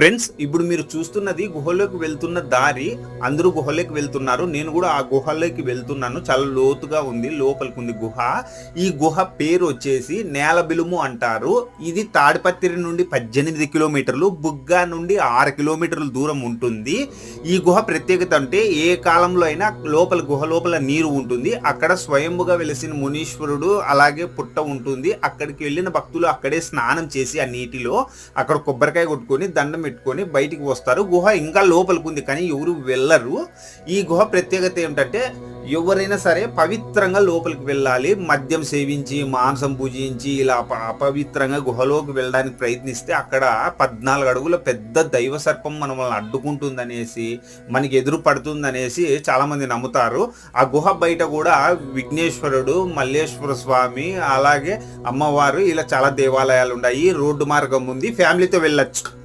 Friends ఇప్పుడు మీరు చూస్తున్నది గుహలోకి వెళ్తున్న దారి అందరూ గుహలోకి వెళ్తున్నారు. నేను కూడా ఆ గుహలోకి వెళ్తున్నాను. చాలా లోతుగా ఉంది లోపలికి ఉంది గుహ. ఈ గుహ పేరు వచ్చేసి నేల బిలుము అంటారు. ఇది తాడిపత్రి నుండి పద్దెనిమిది కిలోమీటర్లు బుగ్గా నుండి ఆరు కిలోమీటర్ల దూరం ఉంటుంది. ఈ గుహ ప్రత్యేకత అంటే ఏ కాలంలో అయినా లోపల గుహ లోపల నీరు ఉంటుంది. అక్కడ స్వయంభుగా వెలిసిన మునీశ్వరుడు అలాగే పుట్ట ఉంటుంది. అక్కడికి వెళ్ళిన భక్తులు అక్కడే స్నానం చేసి ఆ నీటిలో అక్కడ కొబ్బరికాయ కొట్టుకొని దండం పెట్టుకొని బయటికి వస్తారు. గుహ ఇంకా లోపలికి ఉంది కానీ ఎవరు వెళ్ళరు. ఈ గుహ ప్రత్యేకత ఏమిటంటే ఎవరైనా సరే పవిత్రంగా లోపలికి వెళ్ళాలి. మద్యం సేవించి మాంసం పూజించి ఇలా అపవిత్రంగా గుహలోకి వెళ్ళడానికి ప్రయత్నిస్తే అక్కడ పద్నాలుగు అడుగుల పెద్ద దైవ సర్పం మనల్ని అడ్డుకుంటుందనేసి మనకి ఎదురు పడుతుందనేసి చాలా మంది నమ్ముతారు. ఆ గుహ బయట కూడా విఘ్నేశ్వరుడు మల్లేశ్వర స్వామి అలాగే అమ్మవారు ఇలా చాలా దేవాలయాలు ఉన్నాయి. రోడ్డు మార్గం ఉంది. ఫ్యామిలీతో వెళ్ళొచ్చు.